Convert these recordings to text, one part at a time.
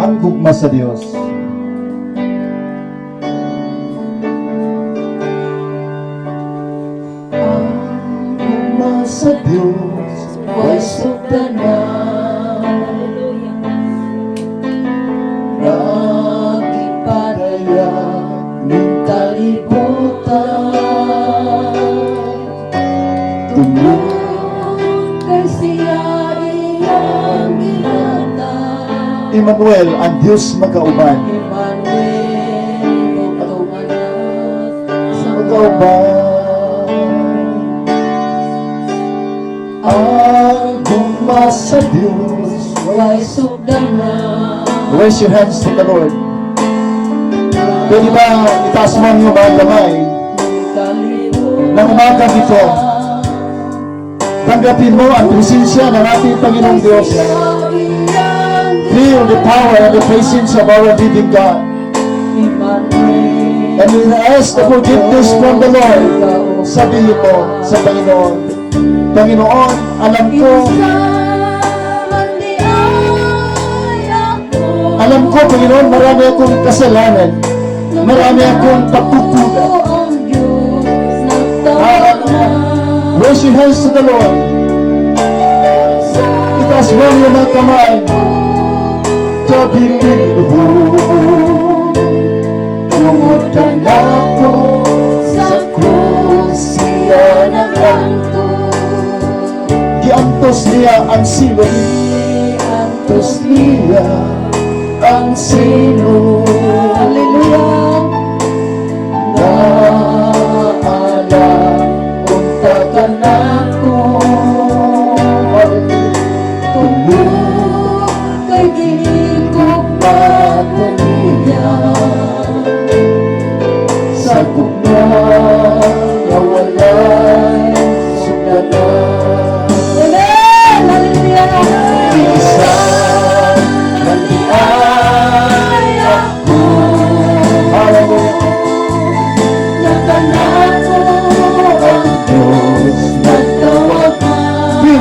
ang gugma sa Dios. Ang gugma sa Dios ay sugdanan Nagipadaya ng kalibutan Tungkol Emmanuel, ang Diyos magkauban. Magkauban. Ang gugma sa Diyos Raise your hands to the Lord. Pwede ba itaas mo ang iyong mga kamay Kalibutan ng umagang ito? Tanggapin mo ang presensya ng ating Panginoong Diyos. Feel the power and the presence of our living God. And we ask the forgiveness from the Lord. Sabihin mo sa Panginoon, Panginoon, alam ko, alam ko, Panginoon, marami akong kasalanan. Marami akong pagkukulang. Raise your hands to the Lord. Itaas mo iyong mga kamay. Tabihin mo. Tumutan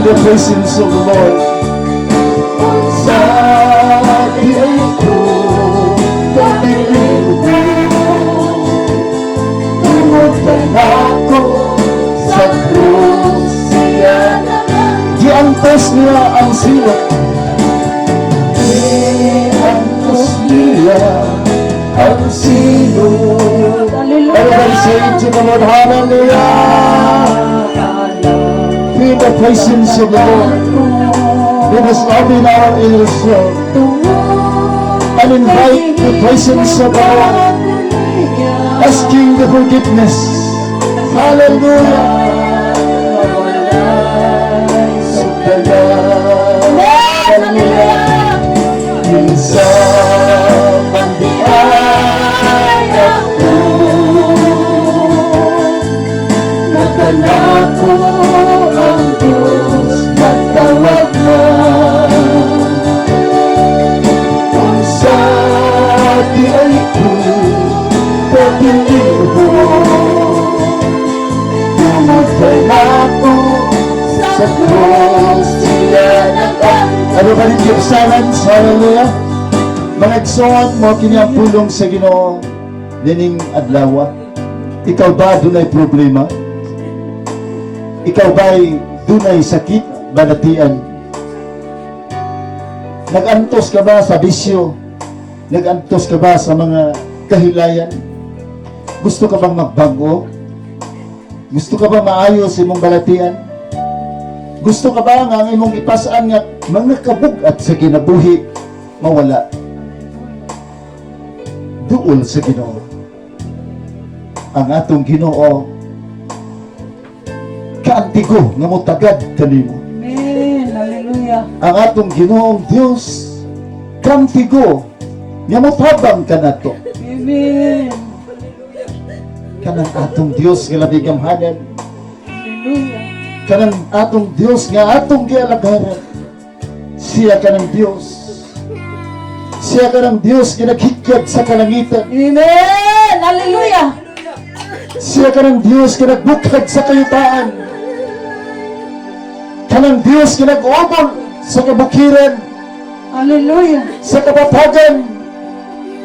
the presence of the Lord. Sa diay ko, kapiling ko. Tumutan ako sa krus siya. Giantos niya ang sila. Giantos niya ang silo. Everybody say to the Lord, Hallelujah. Feel the presence of the Lord. Let us open our ears and invite the presence of the Lord, asking the forgiveness. Hallelujah. Minsan man di ay ako hallelujah Mga igsoon mo kini ang pulong sa Ginoo Dining adlaw Ikaw ba dunay problema? Ikaw ba'y dunay sakit, balatian? Nagantos ka ba sa bisyo? Nagantos ka ba sa mga kahilayan? Gusto ka bang magbago? Gusto ka ba maayos imong balatian? Gusto ka ba nga imong ipasaan nga mga kabugat sa kinabuhi mawala? Duol sa Ginoo. Ang atong Ginoo kaantigo nga motagad kanimo. Amen! Hallelujah! Ang atong Ginoong Dios kaantigo nga motabang kanato. Amen! Kanang atong Dios nga labing gamhanan. Hallelujah! kanang atong Dios nga atong gialagaran. Siya kanang Dios. Siya kanang Dios nga naghikyat sa kalangitan. Amen! Hallelujah! Siya kanang Dios nga nagbukad sa kayutaan. Kanang Dios nga nag-ubol sa kabukiran. Hallelujah. sa kabatagan,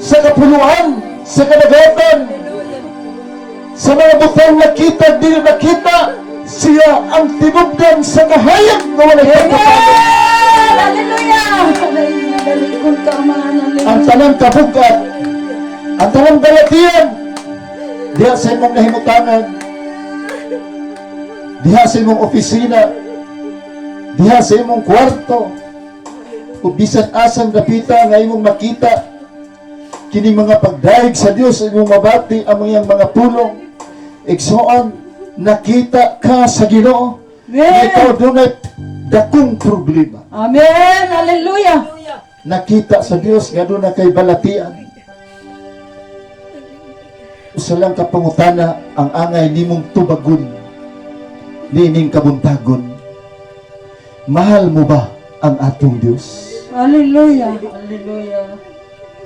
sa kapuluan, sa kadagatan, sa mga butang nakita, di na nakita, siya ang tinubdan sa kahayag na walang Amen. Ang tanang kabugat, ang tanang galatian, diha sa imong nahimutangan, diha sa imong opisina, diha sa imong kwarto, o bisan asang dapita nga imong makita, kining mga pagdaig sa Dios imong mabati ang iyang mga pulong, igsoon, nakita ka sa Ginoo, Amen. ikaw dunay dakong problema Amen. Hallelujah. nakita sa Dios nga doon na kay balatian. Usa lang ka pangutana ang angay nimong tubagon nining kabuntagon. Mahal mo ba ang atong Dios? Hallelujah. Hallelujah.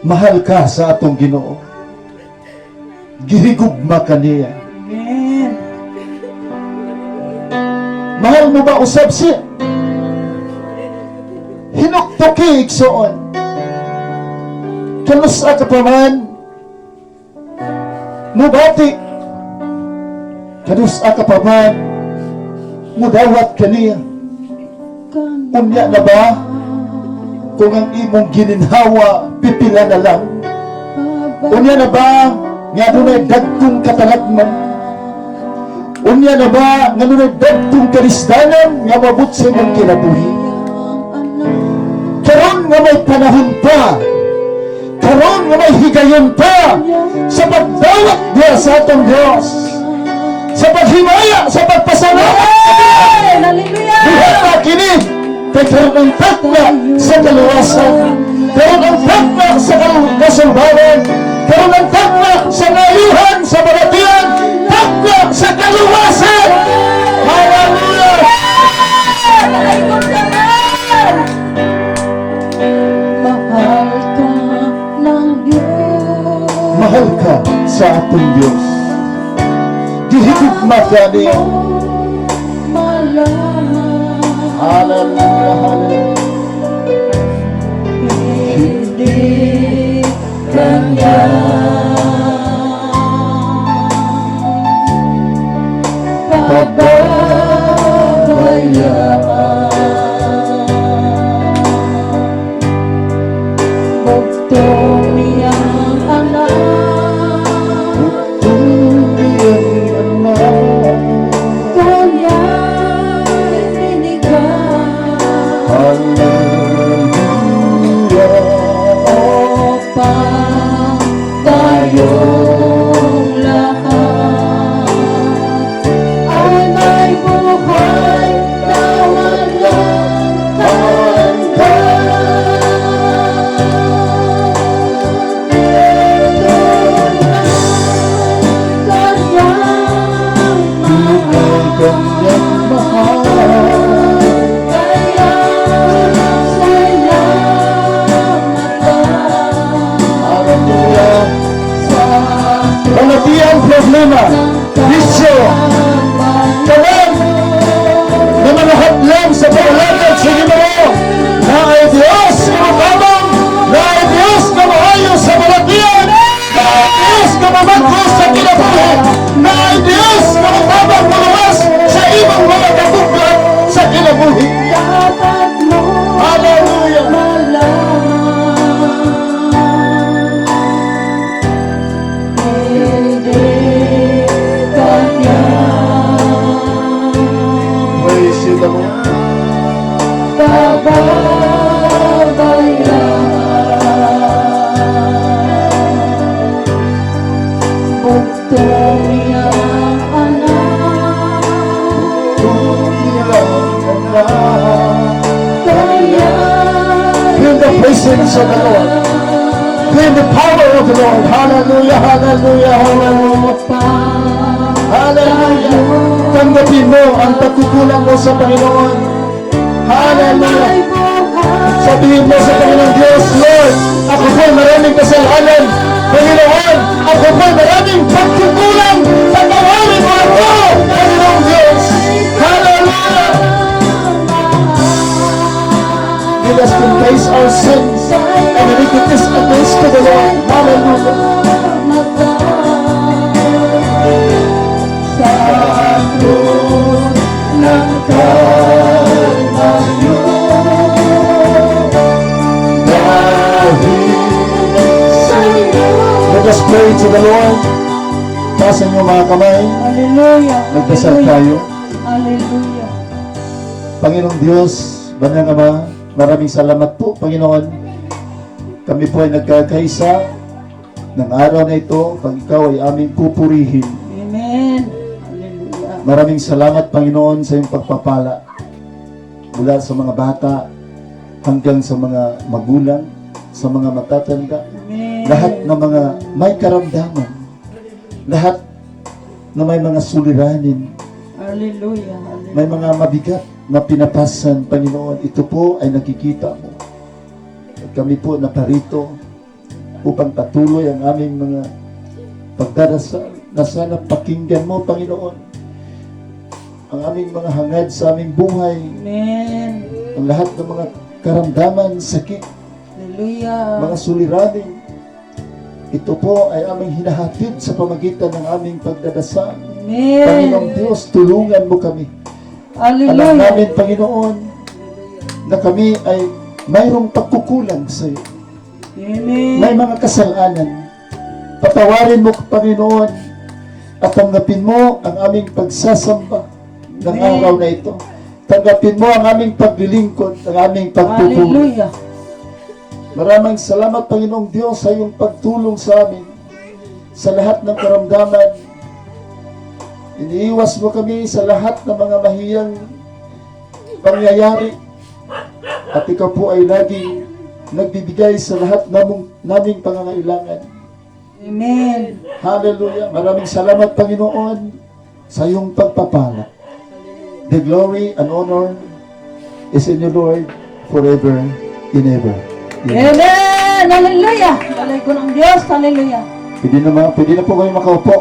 Mahal ka sa atong Ginoo. Gihigugma ka niya. Amen. Mahal mo ba usab siya? Hinuktoki igsoon. Kanusa ka pa man. Mubati. Kanusa ka pa man. Mudawat ka niya. Unya na ba? Kung ang imong gininhawa, pipila na lang. Unya na ba? Nga dunay dagkong katalagman. Unya na ba? Nga dunay dagkong karisdanan nga mabut sa imong kinabuhi. Nga may panahon pa. Karon nga may higayon pa sa pagdawat diya sa atong Dios. Sa paghimaya, sa pagpasalamat. Buhat na kini. Kay karon ang takna sa kaluwasan. Karon ang takna sa kasulbaran. Karon ang takna sa ngayuhan, sa baratian. Takna sa kaluwasan. Sa atong Diyos. Gihigugma ka niya. Hallelujah, hallelujah. Hindi kanya pababayaan Amen. Presence of the Lord. Feel the power of the Lord. Hallelujah, hallelujah, hallelujah. Hallelujah. Tanggapin mo ang pagkukulang mo sa Panginoon. Hallelujah. Sabihin mo sa Panginoon Diyos, Lord, ako po'y maraming kasalanan. Panginoon, ako po'y maraming pagkukulang. Patawarin mo ako, Panginoon Diyos. Hallelujah. let us confess our sins and iniquities against to the Lord. Hallelujah. Let us pray to the Lord. Taas ang mga kamay. Hallelujah. Nagdasal tayo. Hallelujah. Panginoong Diyos, Banang Ama, maraming salamat po, Panginoon. Kami po ay nagkakaisa ng araw na ito pag ikaw ay aming pupurihin. Amen. Hallelujah. Maraming salamat, Panginoon, sa iyong pagpapala. Mula sa mga bata hanggang sa mga magulang, sa mga matatanda, Amen. lahat ng mga may karamdaman, lahat na may mga suliranin, Hallelujah. Hallelujah. may mga mabigat na pinapasan, Panginoon, ito po ay nakikita mo. At kami po naparito upang patuloy ang aming mga pagdarasal na sana pakinggan mo, Panginoon, ang aming mga hangad sa aming buhay, Amen. ang lahat ng mga karamdaman, sakit, Hallelujah. mga suliranin. Ito po ay aming hinahatid sa pamagitan ng aming pagdadasal. Amen. Panginoong Diyos, tulungan mo kami. Alam Hallelujah. namin, Panginoon, na kami ay mayroong pagkukulang sa iyo. Amen. May mga kasalanan. Patawarin mo, Panginoon, at tanggapin mo ang aming pagsasamba ng Amen. araw na ito. Tanggapin mo ang aming paglilingkod, ang aming. Hallelujah. Maraming salamat, Panginoong Diyos, sa iyong pagtulong sa amin sa lahat ng karamdaman. Iniiwas mo kami sa lahat ng mga mahiyang pangyayari. At ikaw po ay laging nagbibigay sa lahat namong, naming pangangailangan. Amen. Hallelujah. Maraming salamat, Panginoon, sa iyong pagpapala. The glory and honor is in you, Lord, forever and ever. Amen. Amen. Hallelujah. Balay ko ng Diyos. Hallelujah. Pwede na, pwede na po kayo makaupo.